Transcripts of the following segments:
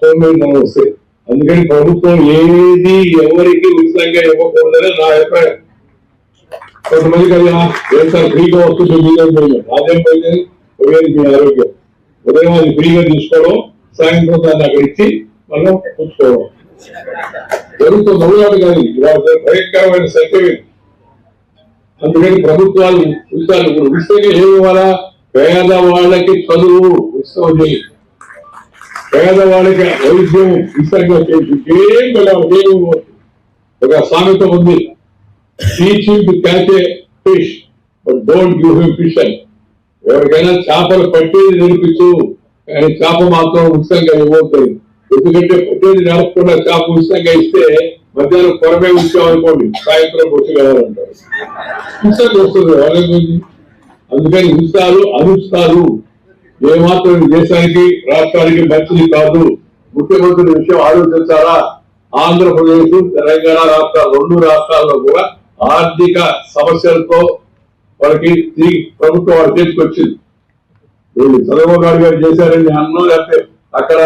సోమేధనం వస్తాయి అందుకని ప్రభుత్వం ఏది ఎవరికి ఉచితంగా ఇవ్వకూడదని నా అభిప్రాయం. కొంతమంది కదా ఏం సార్ ఫ్రీగా వస్తుంది మీదే పోయింది. అదేం పోయింది పోయేది మీ ఆరోగ్యం. ఉదయం అది ఫ్రీగా తీసుకోవడం సాయంత్రం దాన్ని అక్కడ ఇచ్చి మనం పుచ్చుకోవడం జరుగుతుంది అవునాడు కానీ ఇవాళ భయంకరమైన సత్యమే అందుకని ప్రభుత్వాలు ఉచితాలు ఇప్పుడు ఉచితంగా ఏమి ఇవ్వాలా? పేద వాళ్ళకి చదువు ఉచితం చేయాలి. పేదవాడికి వైద్యం ఉచితంగా చేసి ఏం కదా ఉపయోగం ఒక సామెత ఉంది. Teach catch fish but don't give him fish అని ఎవరికైనా చేపలు పట్టేది నేర్పించు కానీ చేప మాత్రం ఉచితంగా ఇవ్వద్దు ఎందుకంటే పట్టేది నడపకుండా చేప ఉచితంగా ఇస్తే మధ్యాహ్నం కొరమే ఉంచామనుకోండి సాయంత్రం వచ్చి కావాలంటారు ఉచితంగా వస్తుంది వాళ్ళ అందుకని ఉచితాలు అనుచితాలు ఏమాత్రం దేశానికి రాష్ట్రానికి మంచిది కాదు. ముఖ్యమంత్రి విషయం ఆలోచించాలా? ఆంధ్రప్రదేశ్ తెలంగాణ రాష్ట్రాలు రెండు రాష్ట్రాల్లో కూడా ఆర్థిక సమస్యలతో వాళ్ళకి తిరిగి ప్రభుత్వం వాళ్ళు చేతికి వీళ్ళు చంద్రబాబు నాయుడు గారు చేశారని అన్నం లేకపోతే అక్కడ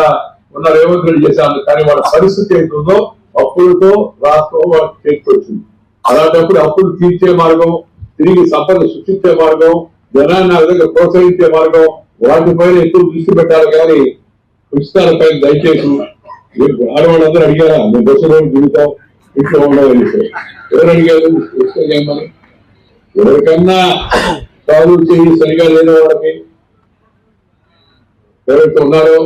ఉన్న రేవంత్ రెడ్డి చేశారు కానీ వాళ్ళ పరిస్థితి ఏంటుందో అప్పులతో రాష్ట్రం వాళ్ళ చేతికి అలాంటప్పుడు అప్పులు తీర్చే మార్గం తిరిగి సంపద సృష్టించే మార్గం జనాన్ని ఆ విధంగా ప్రోత్సహించే మార్గం వాటిపైన ఎక్కువ దృష్టి పెట్టాలి కానీ ఉచితాలపైన దయచేసి ఆడవాళ్ళందరూ అడిగారా? మేము బస్సు రోజు దిగుతాం ఇంట్లో ఉండవాలి ఎవరు అడిగారు? ఉచితం చేయమని. ఎవరికన్నా కాలు చేయి సరిగా లేని వాళ్ళకి ఎవరైతే ఉన్నారో